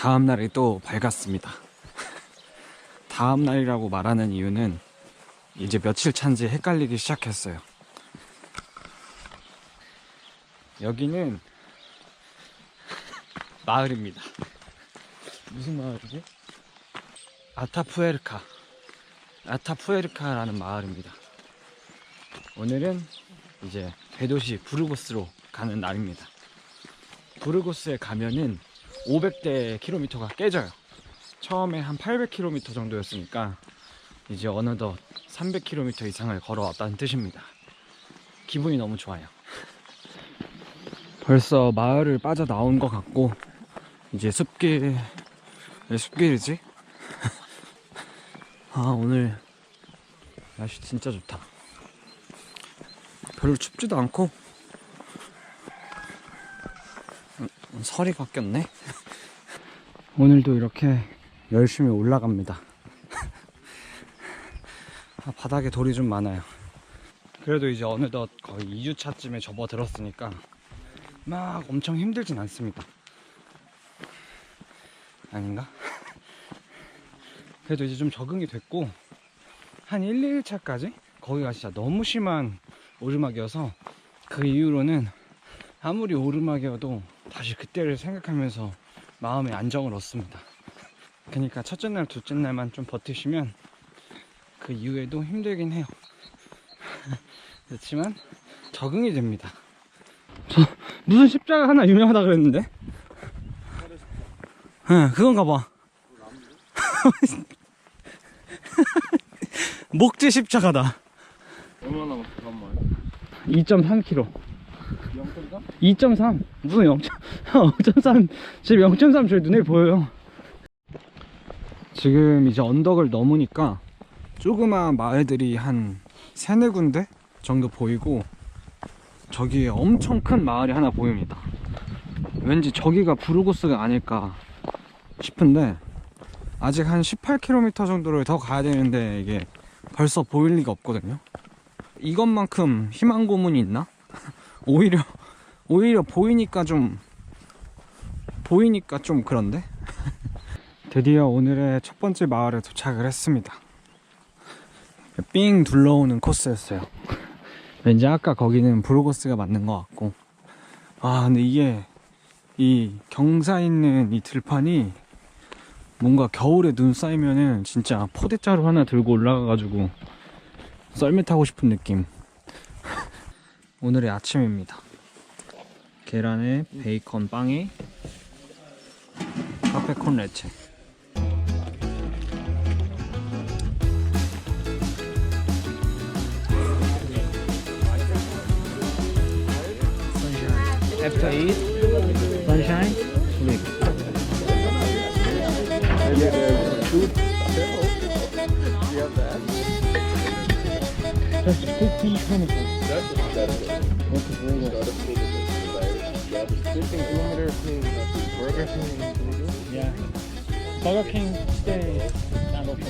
다음 날이 또 밝았습니다. 다음 날이라고 말하는 이유는 이제 며칠 차인지 헷갈리기 시작했어요. 여기는 마을입니다. 무슨 마을이지? 아타푸에르카. 아타푸에르카라는 마을입니다. 오늘은 이제 대도시 부르고스로 가는 날입니다. 부르고스에 가면은 500대 킬로미터가 깨져요. 처음에 한 800km 정도였으니까 이제 어느덧 300km 이상을 걸어왔다는 뜻입니다. 기분이 너무 좋아요. 벌써 마을을 빠져나온 것 같고 이제 숲길 왜 숲길이지? 아 오늘 날씨 진짜 좋다. 별로 춥지도 않고 음, 설이 바뀌었네. 오늘도 이렇게 열심히 올라갑니다. 아, 바닥에 돌이 좀 많아요. 그래도 이제 어느덧 거의 2주차쯤에 접어들었으니까 막 엄청 힘들진 않습니다. 아닌가? 그래도 이제 좀 적응이 됐고 한 1, 2일차까지 거기가 진짜 너무 심한 오르막이어서 그 이후로는 아무리 오르막이어도 다시 그때를 생각하면서 마음의 안정을 얻습니다. 그러니까 첫째 날, 둘째 날만 좀 버티시면 그 이후에도 힘들긴 해요. 그렇지만 적응이 됩니다. 저 무슨 십자가 하나 유명하다 그랬는데? 응, 그건가 봐. 목재 십자가다. 얼마나 남았어? 잠깐만. 2.3km. 0.3? 2.3 무슨 0. 0.3 지금 0.3 저희 눈에 보여요 지금 이제 언덕을 넘으니까 조그마한 마을들이 한 세네 군데 정도 보이고 저기에 엄청 큰 마을이 하나 보입니다 왠지 저기가 부르고스가 아닐까 싶은데 아직 한 18km 정도를 더 가야 되는데 이게 벌써 보일 리가 없거든요 이것만큼 희망 고문이 있나? 오히려 오히려 보이니까 좀 보이니까 좀 그런데? 드디어 오늘의 첫 번째 마을에 도착을 했습니다. 삥 둘러오는 코스였어요. 왠지 아까 거기는 브로거스가 맞는 것 같고. 아 근데 이게 이 경사 있는 이 들판이 뭔가 겨울에 눈 쌓이면은 진짜 포대자루 하나 들고 올라가가지고 썰매 타고 싶은 느낌. 오늘의 아침입니다. 계란에 베이컨 빵에 카페콘 레체 After eat, sunshine, sleep. That's 15 minutes. That's 13 kilometers to Burger King in Jeju. Yeah. Burger King stay not open.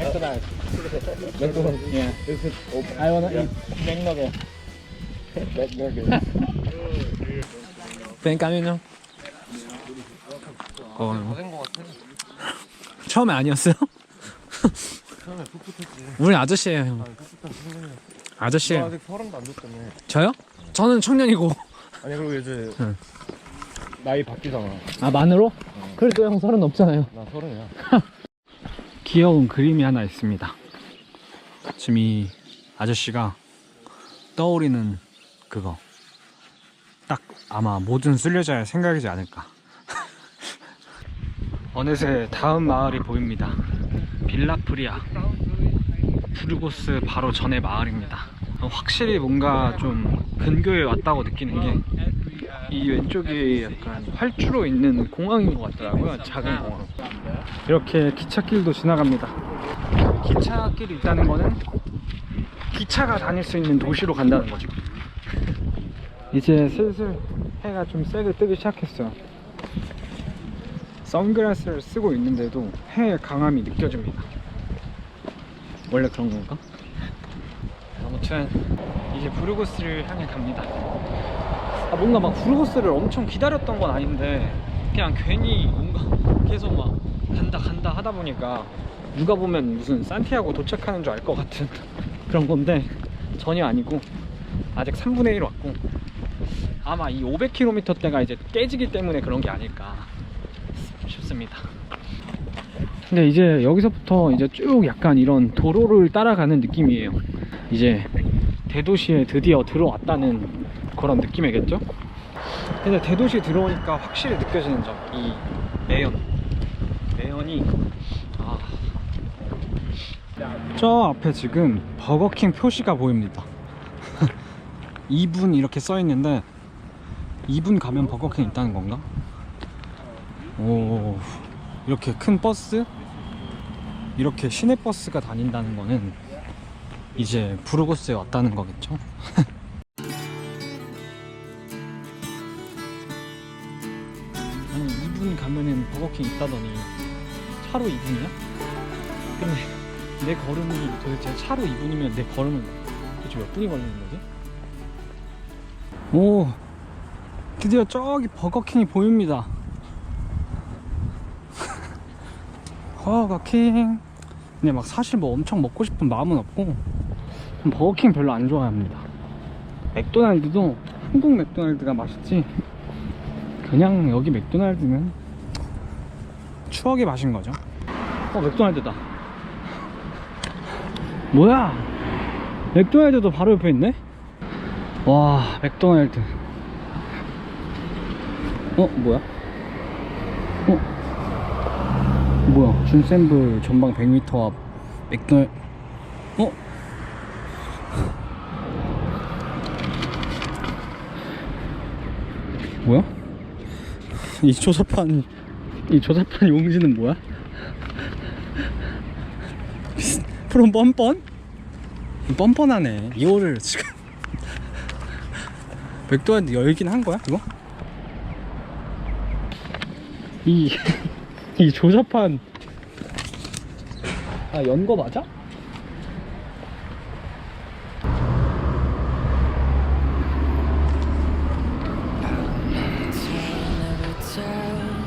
After that. McDonald's. Yeah. Is it open? I wanna eat McNugget. McNugget. Thank you. 어, 된거 같아. 처음에 아니었어요? 처음에 풋풋했지. 우리 아저씨예요 형. 아니, 풋풋한 청년이야. 아저씨. 너 아직 서른도 안 됐다며. 저요? 저는 청년이고. 아니 그리고 이제 응. 나이 바뀌잖아. 아 만으로? 그래도 형 서른 없잖아요. 나 서른이야. 귀여운 그림이 하나 있습니다. 지금 이 아저씨가 떠오르는 그거. 딱 아마 모든 순례자의 생각이지 않을까. 어느새 다음 마을이 보입니다. 빌라프리아. 부르고스 바로 전의 마을입니다. 확실히 뭔가 좀 근교에 왔다고 느끼는 게 이 왼쪽이 약간 활주로 있는 공항인 것 같더라고요. 작은 공항. 이렇게 기찻길도 지나갑니다. 기찻길이 있다는 거는 기차가 다닐 수 있는 도시로 간다는 거죠. 이제 슬슬 해가 좀 세게 뜨기 시작했어요. 선글라스를 쓰고 있는데도 해의 강함이 느껴집니다. 원래 그런 건가? 아무튼 이제 부르고스를 향해 갑니다. 아, 뭔가 막 부르고스를 엄청 기다렸던 건 아닌데 그냥 괜히 뭔가 계속 막 간다 간다 하다 보니까 누가 보면 무슨 산티아고 도착하는 줄 알 것 같은 그런 건데 전혀 아니고 아직 3분의 1 왔고 아마 이 500km대가 이제 깨지기 때문에 그런 게 아닐까 싶습니다. 근데 이제 여기서부터 이제 쭉 약간 이런 도로를 따라가는 느낌이에요. 이제 대도시에 드디어 들어왔다는 그런 느낌이겠죠? 근데 대도시에 들어오니까 확실히 느껴지는 점, 이 매연. 매연이, 아. 저 앞에 지금 버거킹 표시가 보입니다. 2분 이렇게 써 있는데, 2분 가면 버거킹 있다는 건가? 오, 이렇게 큰 버스? 이렇게 시내 버스가 다닌다는 거는 이제 부르고스에 왔다는 거겠죠? 아니 2분 가면은 버거킹 있다더니 차로 2분이야? 근데 내 걸음이 도대체 차로 2분이면 내 걸음은 도대체 몇 분이 걸리는 거지? 오 드디어 저기 버거킹이 보입니다 버거킹. 근데 막 사실 뭐 엄청 먹고 싶은 마음은 없고 전 버거킹 별로 안 좋아합니다. 맥도날드도 한국 맥도날드가 맛있지. 그냥 여기 맥도날드는 추억의 맛인 거죠. 어 맥도날드다. 뭐야? 맥도날드도 바로 옆에 있네? 와 맥도날드. 어 뭐야? 어 뭐야 준센블 전방 100m 앞 맥도날 어? 뭐야? 이 조잡한 이 조잡한 용지는 뭐야? 프롬 뻔뻔? 뻔뻔하네 2호를 지금 맥도날드 열긴 한 거야 이거? 이, 이 조잡한 아 연거 맞아?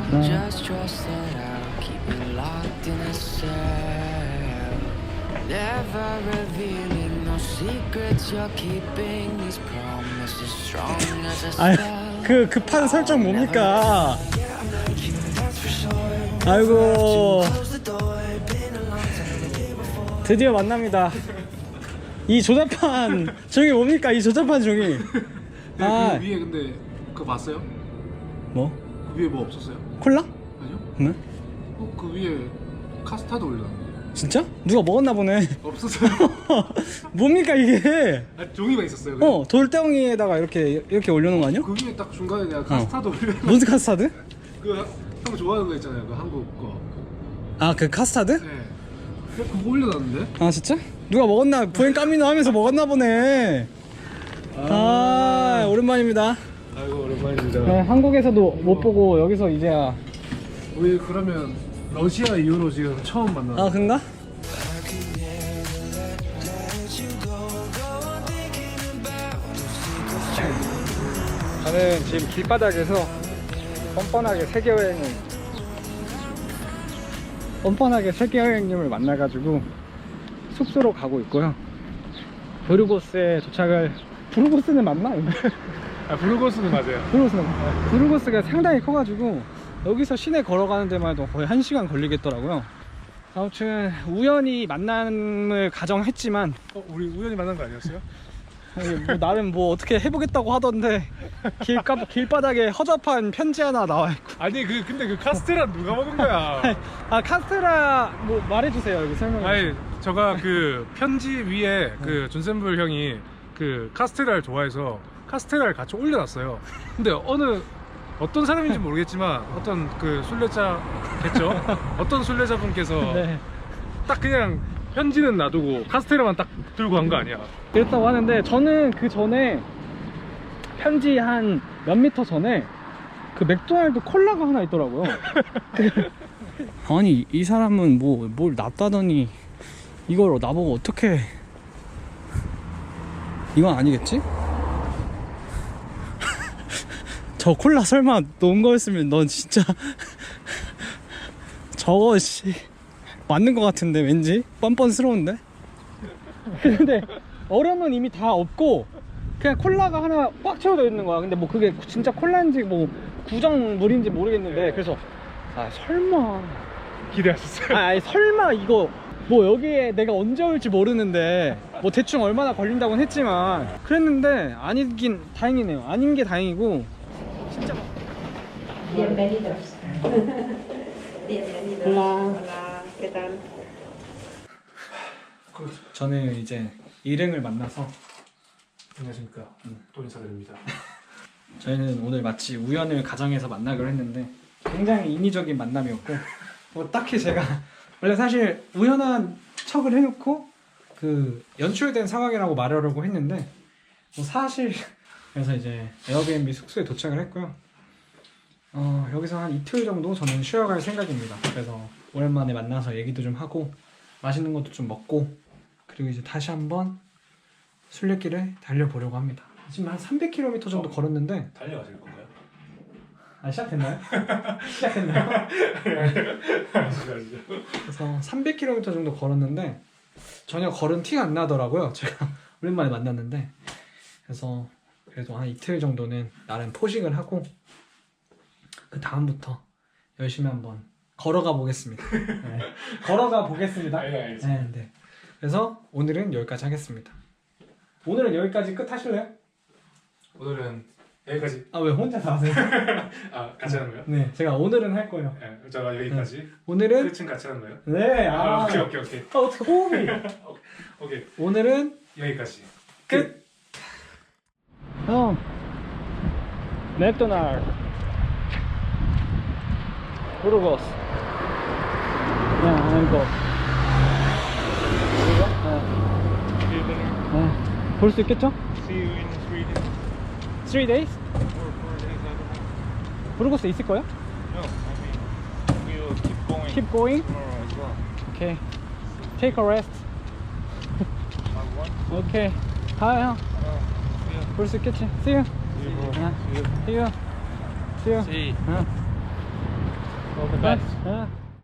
tell. Just trust that I'll keep you locked in a cell. Never revealing no secrets you're keeping. These promises strong as a 아유 spell. 그 급한 설정 뭡니까 아이고 드디어 만납니다 이 조잡한 종이 뭡니까 이 조잡한 종이 아. 그 위에 근데 그거 봤어요? 뭐? 그 위에 뭐 없었어요? 콜라? 아니요? 네? 어, 그 위에 카스타드 올려놨는데 진짜? 누가 먹었나 보네 없었어요? 뭡니까 이게 아, 종이가 있었어요 그냥. 어 돌덩이에다가 이렇게 이렇게 올려놓은 거 아니야? 그 위에 딱 중간에 내가 카스타드 올려놨 뭔 카스타드? 그 형 좋아하는 거 있잖아요 그 한국 거 아 그 카스타드? 네. 그거 올려놨는데? 아 진짜? 누가 먹었나 부엔 까미노 하면서 먹었나 보네 아, 오랜만입니다 아이고 오랜만입니다 네, 한국에서도 못 보고 여기서 이제야 우리 그러면 러시아 이후로 지금 처음 만나 아 그런가? 저는 지금 길바닥에서 뻔뻔하게 세계 여행을 뻔뻔하게 세계 여행님을 만나가지고 숙소로 가고 있고요. 브루고스에 도착을 브루고스는 맞나? 아 브루고스는 맞아요 브루고스는 브루고스가 상당히 커가지고 여기서 시내 걸어가는 데만 해도 거의 1시간 걸리겠더라고요. 아무튼 우연히 만남을 가정했지만 어, 우리 우연히 만난 거 아니었어요? 뭐 나름 뭐 어떻게 해보겠다고 하던데 길가, 길바닥에 허접한 편지 하나 나와 있고 아니 그 근데 그 카스테라 누가 먹은 거야 아 카스테라 뭐 말해주세요 여기 설명해 아니 저가 그 편지 위에 그 준센블 형이 그 카스테라를 좋아해서 카스테라를 같이 올려놨어요. 근데 어느 어떤 사람인지 모르겠지만 어떤 그 순례자겠죠. 어떤 순례자분께서 네. 딱 그냥 편지는 놔두고 카스테라만 딱 들고 간 거 아니야. 그랬다고 하는데 저는 그 전에 편지 한 몇 미터 전에 그 맥도날드 콜라가 하나 있더라고요. 그 아니 이 사람은 뭐 뭘 놨다더니 이걸 나보고 어떻게 이건 아니겠지? 저 콜라 설마 놓은 거였으면 넌 진짜 저거 씨 맞는 거 같은데 왠지 뻔뻔스러운데 근데 얼음은 이미 다 없고 그냥 콜라가 하나 꽉 채워져 있는 거야 근데 뭐 그게 진짜 콜라인지 뭐 구정물인지 모르겠는데 그래서 아 설마 기대하셨어요? 아, 아니 설마 이거 뭐 여기에 내가 언제 올지 모르는데 뭐 대충 얼마나 걸린다고는 했지만 그랬는데 아니긴 다행이네요 아닌 게 다행이고 진짜 Bienvenidos. Bienvenidos. Hola. ¿Qué tal? 저는 이제 일행을 만나서 안녕하십니까. 또 인사드립니다. 저희는 오늘 마치 우연을 가정해서 만나기로 했는데 굉장히 인위적인 만남이었고 뭐 딱히 제가 원래 사실 우연한 척을 해놓고 그 연출된 상황이라고 말하려고 했는데 뭐 사실 그래서 이제 에어비앤비 숙소에 도착을 했고요. 어, 여기서 한 이틀 정도 저는 쉬어갈 생각입니다. 그래서 오랜만에 만나서 얘기도 좀 하고 맛있는 것도 좀 먹고 그리고 이제 다시 한번 순례길을 달려보려고 합니다. 지금 한 300km 정도 걸었는데 달려가실 건가요? 아 시작됐나요? 시작됐나요? 그래서 300km 정도 걸었는데 전혀 걸은 티가 안 나더라고요. 제가 오랜만에 만났는데 그래서 그래도 한 이틀 정도는 나름 포식을 하고 그 다음부터 열심히 한번 걸어가 보겠습니다. 네. 걸어가 보겠습니다. 네. 네, 네. 그래서 오늘은 여기까지 하겠습니다. 오늘은 여기까지 끝 하실래요? 오늘은 여기까지. 아 왜 혼자 다 하세요? 아 같이 하는 거요? 네, 제가 오늘은 할 거예요. 네, 제가 여기까지. 오늘은 끝은 같이 하는 거예요? 네, 아, 아, 오케이 오케이 오케이 아, 어떻게 호흡이? 오케이 오늘은 여기까지. 끝. 형, 맥도날드, 부르고스. 야, 이거. 이거? 네. 볼수 있겠죠? See you in three days. Three days? Four, four days, I don't know. 부르고스 있을 거예요? No, I mean, we will keep going Keep going? tomorrow as well. Okay. Take a rest. Have one? Okay. 가, 형. Oh, see you. 볼 수 있겠지? See you. See you. 아. See you. See you. See you. See you. 응. All the best. 응.